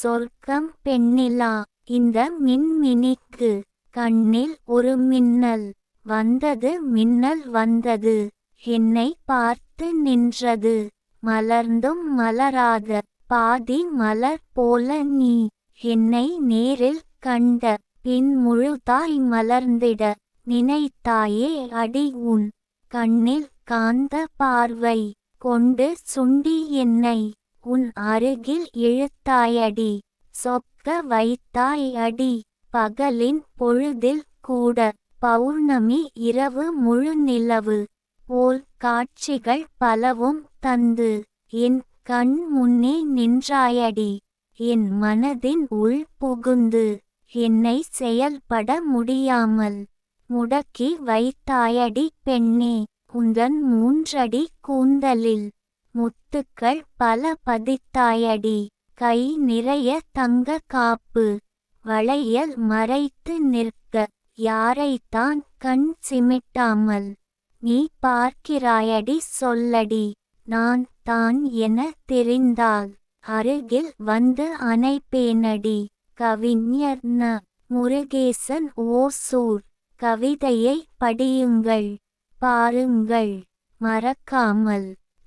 சொர்க்கம் பெண்ணிலா? இந்த மின்மினிக்கு கண்ணில் ஒரு மின்னல் வந்தது மின்னல் வந்தது. என்னை பார்த்து நின்றது மலர்ந்தும் மலராத பாதி மலர் போல நீ. என்னை நேரில் கண்ட பின் முழுதாய் மலர்ந்திட நினைத்தாயே அடி உன் கண்ணில் காந்த பார்வை கொண்டு சுண்டி என்னை. உன் அருகில் இழுத்தாயடி. சொக்க வைத்தாய் அடி பகலின் பொழுதில் கூட. பௌர்ணமி இரவு முழு நிலவு. போல் காட்சிகள் பலவும் தந்து. என் கண் முன்னே நின்றாயடி. என் மனதின் உள் புகுந்து. என்னை செயல்பட முடியாமல். முடக்கி வைத்தாயடி பெண்ணே. உந்தன் மூன்றடி கூந்தலில். முத்துக்கள் பல பதித்தாயடி. கை நிறைய தங்க காப்பு. வளையல் மறைத்து நிற்க. யாரைத்தான் கண் சிமிட்டாமல். நீ பார்க்கிறாயடி சொல்லடி. நான் தான் என தெரிந்தால் அருகில் வந்து அணைப்பேனடி. கவிஞர் ந. முருகேசன் ஓசூர். கவிதையை படியுங்கள். பாருங்கள். மறக்காமல்.